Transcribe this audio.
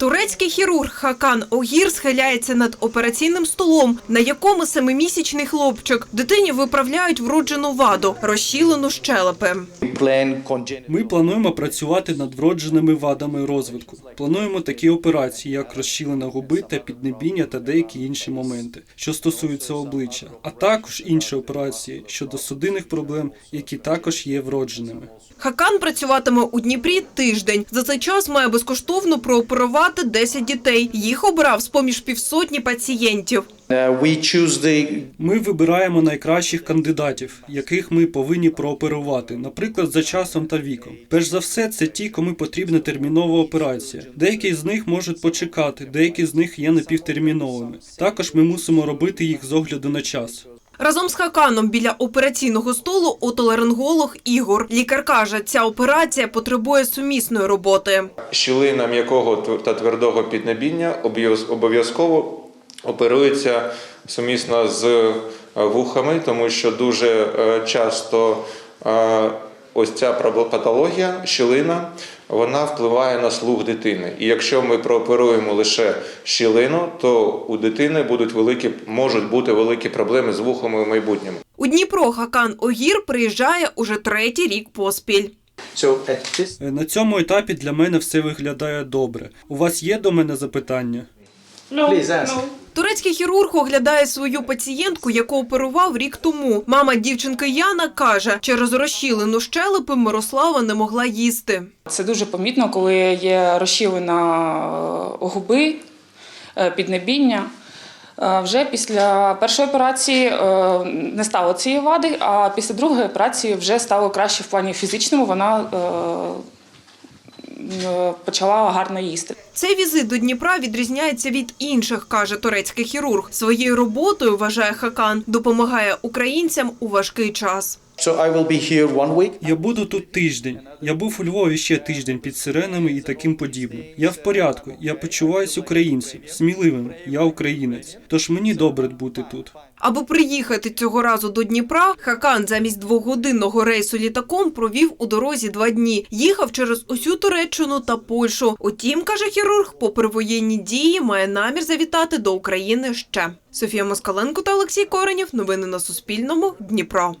Турецький хірург Хакан Огір схиляється над операційним столом, на якому семимісячний хлопчик. Дитині виправляють вроджену ваду, розщілену щелепи. Ми плануємо працювати над вродженими вадами розвитку. Плануємо такі операції, як розщілена губи та піднебіння та деякі інші моменти, що стосуються обличчя, а також інші операції щодо судинних проблем, які також є вродженими. Хакан працюватиме у Дніпрі тиждень. За цей час має безкоштовно прооперувати 10 дітей. Їх обрав з поміж півсотні пацієнтів. The Ми вибираємо найкращих кандидатів, яких ми повинні прооперувати, наприклад, за часом та віком. Перш за все, це ті, кому потрібна термінова операція. Деякі з них можуть почекати, деякі з них є напівтерміновими. Також ми мусимо робити їх з огляду на час. Разом з Хаканом біля операційного столу отоларинголог Ігор. Лікар каже, ця операція потребує сумісної роботи. щілина м'якого та твердого піднебіння обов'яз- обов'язково оперується сумісно з е, вухами, тому що дуже е, часто е, ось ця патологія, щілина, вона впливає на слух дитини. І якщо ми прооперуємо лише щілину, то у дитини будуть великі, можуть бути великі проблеми з вухами в майбутньому. У Дніпро Хакан Огір приїжджає уже третій рік поспіль. Е, На цьому етапі для мене все виглядає добре. У вас є до мене запитання? please ask. Турецький хірург оглядає свою пацієнтку, яку оперував рік тому. Мама дівчинки Яна каже, через розщілену щелепи Мирослава не могла їсти. Це дуже помітно, коли є розщілена е, губи, е, піднебіння. Е, Вже після першої операції не стало цієї вади, а після другої операції вже стало краще в плані фізичному. Вона почала гарно їсти. Цей візит до Дніпра відрізняється від інших, каже турецький хірург. Своєю роботою вважає Хакан, допомагає українцям у важкий час. So I will be here one week. Я буду тут тиждень. Я був у Львові ще тиждень під сиренами і таким подібним. Я в порядку. Я почуваюсь українцем, сміливим. Я українець. Тож мені добре бути тут. Аби приїхати цього разу до Дніпра, Хакан замість двогодинного рейсу літаком провів у дорозі два дні. Їхав через усю Туреччину та Польщу. Утім, каже хірург, попри воєнні дії, має намір завітати до України ще. Софія Москаленко та Олексій Коренєв. Новини на Суспільному. Дніпро.